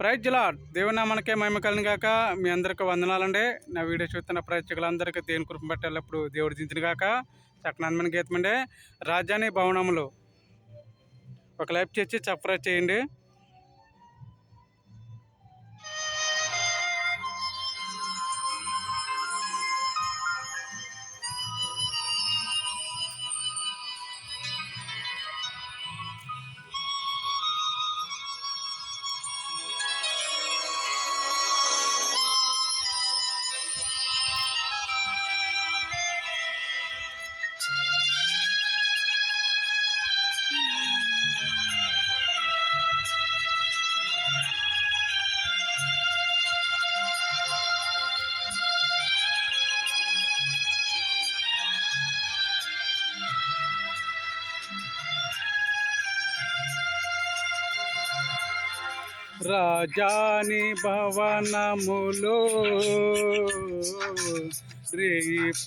ప్రైజ్లా దేవుని నామానికే మహిమ కలిగిన గాక. మీ అందరికి వందనాలండి. నా వీడియో చూస్తున్న ప్రేక్షకులందరికీ దేవుని కృప పెట్టేటప్పుడు దేవుడు దించిన గాక. చక్కనందమైన గీతమండే. రాజధాని భవనములు. ఒక లైఫ్ చేసి సబ్స్క్రైబ్ చేయండి. రాజాని భవనములో రే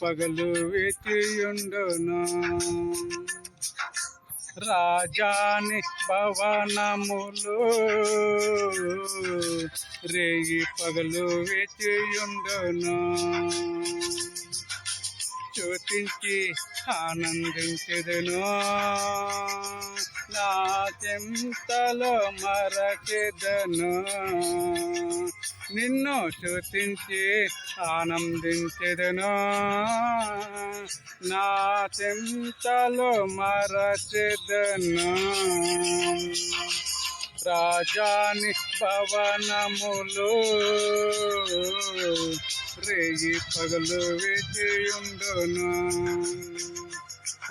పగలు వేచియుండును. రాజాని భవనములు రేయి పగలు వేచియుండును. చూచించి ఆనందించదును. నా చెంతలో మరకెదను నిన్ను చూపించి ఆనందించెదను నా చెంతలో మరచెదను. రాజాని భవనములు రేగి పగలు విజయుండును.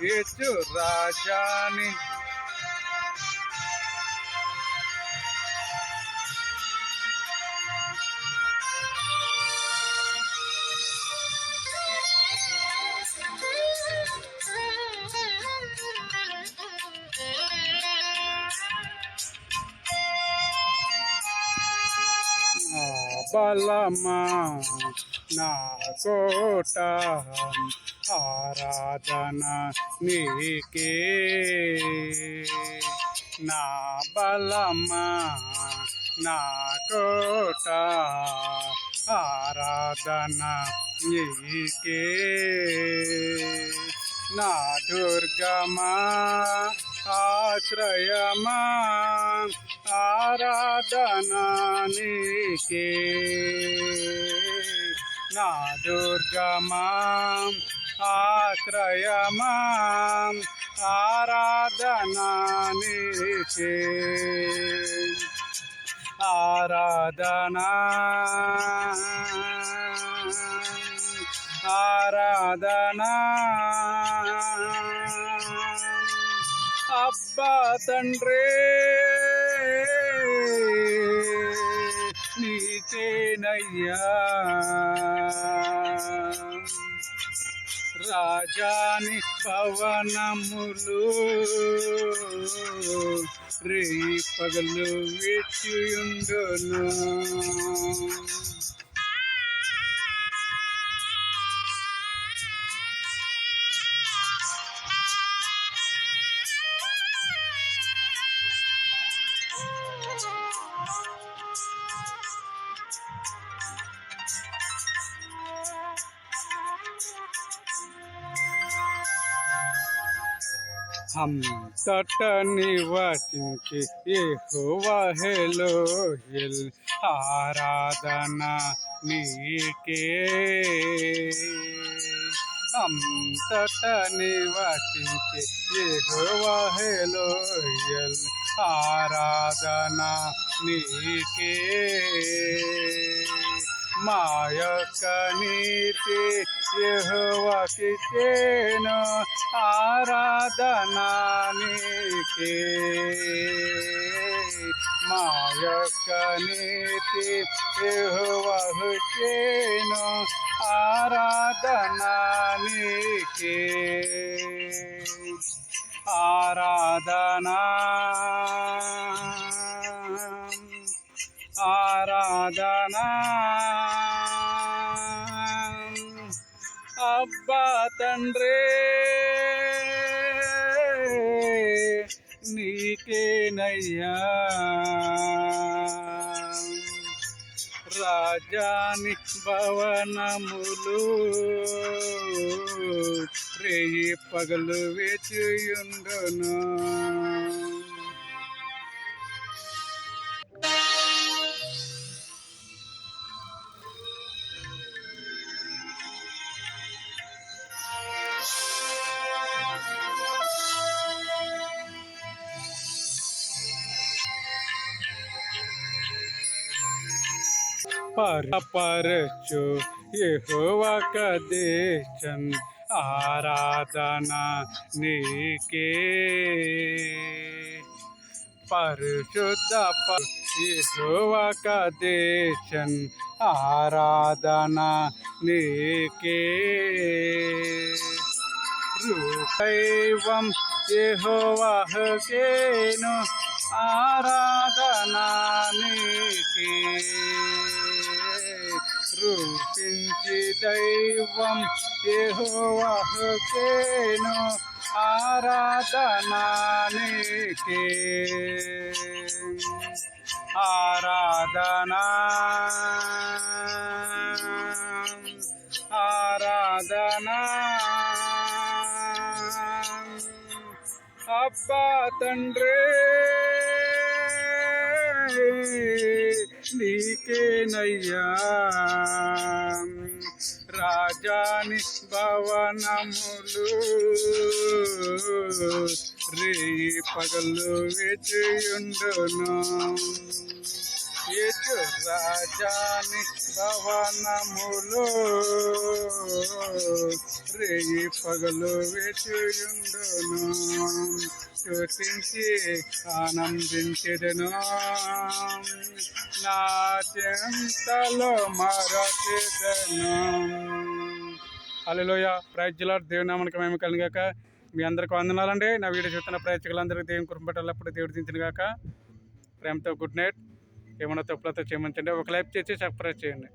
ఏచు రాజాని బలమా? నా కోట ఆరాధన నీకే. నా బలమా? నా కోట ఆరాధన నీకే. నా దుర్గమా? ఆశ్రయమా? ఆరాధనానికి నా దుర్గమాం ఆశ్రయమాం ఆరాధనానికి ఆరాధనా ఆరాధనా. అబ్బా తండ్రే నీకేనయ్యా రాజాని భవనములు రే పగలు వేచియుండును. అంతట నివసించి యెహోవాహెలో ఆరాధన నీకే. అంతట నివసించి యెహోవాహెలో ఆరాధన నీకే. మా యొక్క నీతి యెహోవాకి చేను ఆరాధనానికి మా యొక్క నీతి యెహోవాకు చేను ఆరాధనా ఆరాధనా. ఆరాధనా. అబ్బా తండ్రే నీకేనయ్యా. రాజాని భవనములు రేయి పగలు వేచియుండును. పరపరచు యెహోవా కదేశన్ ఆరాధన నీకే పరిశుద్ధ యెహోవా కదేశన్ ఆరాధన నీకే రూపైవం యెహోవాహకేను ఆరాధనా ఆరాధనానికి రూపించి దైవం యెహోవాహకేను ఆరాధనానికి. ఆరాధనా. ఆరాధనా. అబ్బా తండ్రి. నీకేనయ్యా రాజాని భవనములు రే పగలు వేచియుండును. ఎటు రాజాని భవనములు రేయి పగలు వేచియుండును చూసించి ఆనందించెదను. నా చింతలో మరచెదను. అలలోయ ప్రైజ్లా దేవుని నామనికి మేము కలిగాక మీ అందరికి వందనాలండి. నా వీడియో చూస్తున్న ప్రేక్షకులందరికీ దేవుని కుటుంబటప్పుడు దేవుడు దించిన గాక ప్రేమతో గుడ్ నైట్. ఏమైనా తప్పులతో క్షమించండి ఒక లైఫ్ చేసి సబ్స్క్రైబ్ చేయండి.